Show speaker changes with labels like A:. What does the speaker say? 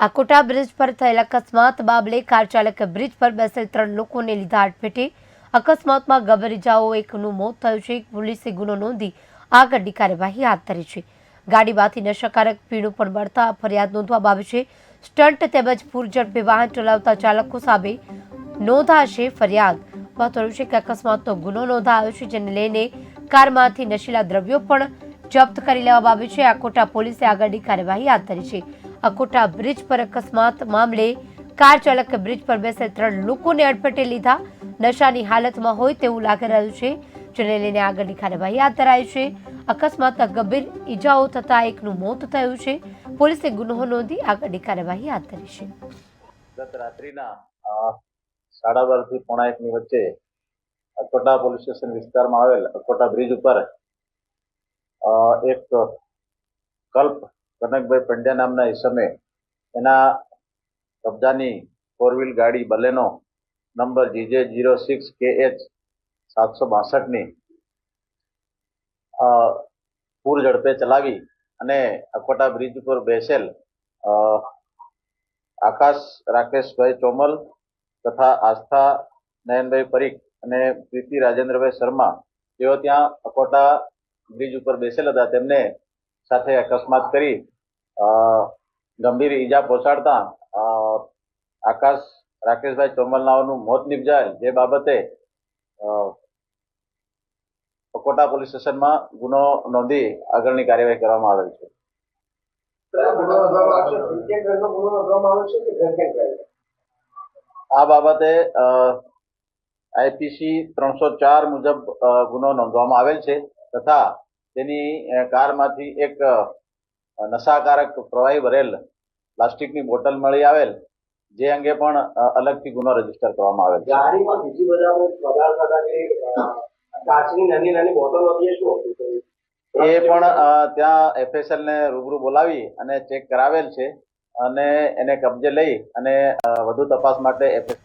A: Akota bridge પર થયેલા અકસ્માત બાબલે કાર ચાલકે બ્રિજ પર બેસેલ ત્રણ લોકોને લીધા અડફેટે અકસ્માતમાં ગંભીર ઇજાઓ એકનું મોત થયું છે. પોલીસે ગુનો નોંધી આગળની કાર્યવાહી હાથ ધરી છે. ગાડીમાંથી નશાકારક પીણું પણ મળતા ફરિયાદ નોંધવામાં આવી છે. સ્ટન્ટ તેમજ પૂરઝડપે વાહન ચલાવતા ચાલકો સામે નોંધાશે ફરિયાદ. મહત્વનું છે કે અકસ્માતનો ગુનો નોંધાયો છે, જેને લઈને કારમાંથી નશીલા દ્રવ્યો પણ જપ્ત કરી લેવામાં આવ્યું છે. આ કોટા પોલીસે આગળની કાર્યવાહી હાથ ધરી છે. અકોટા બ્રિજ પર અકસ્માત મામલે કાર ચાલકે બ્રિજ પર બેસેલ ત્રણ લોકોને અડફેટે લીધા. નશાની હાલતમાં હોય તેવું લાગી રહ્યું છે, જેને લઈને આગળની કાર્યવાહી હાથ ધરાઈ છે. અકસ્માતમાં ગંભીર ઈજાઓ થતા એકનું મોત થયું છે. પોલીસે ગુનો નોંધી આગળની કાર્યવાહી હાથ ધરી છે.
B: ગત રાત્રિના સાડા બારથી પોણા એકની વચ્ચે અકોટા પોલીસ સ્ટેશન વિસ્તારમાં આવેલ અકોટા બ્રિજ ઉપર એક કલ્પ કનકભાઈ પંડ્યા નામના ઇસમે એના કબજાની ફોર વ્હીલ ગાડી Baleno number GJ zero six K H સાતસો બાસઠની પૂર ઝડપે ચલાવી અને અકોટા બ્રિજ ઉપર બેસેલ આકાશ રાકેશભાઈ ચોમલ તથા આસ્થા નયનભાઈ પરીખ અને પ્રીતિ રાજેન્દ્રભાઈ શર્મા તેઓ ત્યાં અકોટા બ્રિજ ઉપર બેસેલ હતા. તેમને સાથે અકસ્માત કરી ગંભીર ઈજા પહોંચાડતા આકાશ રાકેશભાઈ ચોમલનાઓનું મોત નિપજાયેલ જે બાબતે અ, પોલીસ સ્ટેશનમાં ગુનો નોંધી આગળની કાર્યવાહી કરવામાં આવેલ છે. આ બાબતે આઈપીસી ત્રણસો ચાર મુજબ ગુનો નોંધવામાં આવેલ છે તથા તેની કારમાંથી એક નશાકારક પ્રવાહી ભરેલ પ્લાસ્ટિકની બોટલ મળી આવેલ જે અંગે પણ અલગથી ગુનો રજિસ્ટર કરવામાં આવેલ
C: ગાડીમાં બીજી બધા પદાર્થ હતા કે અ, કાચની નાની નાની બોટલો એ
B: પણ ત્યાં એફએસએલ ને રૂબરૂ બોલાવી અને ચેક કરાવેલ છે અને એને કબજે લઈ અને વધુ તપાસ માટે એફએસએલ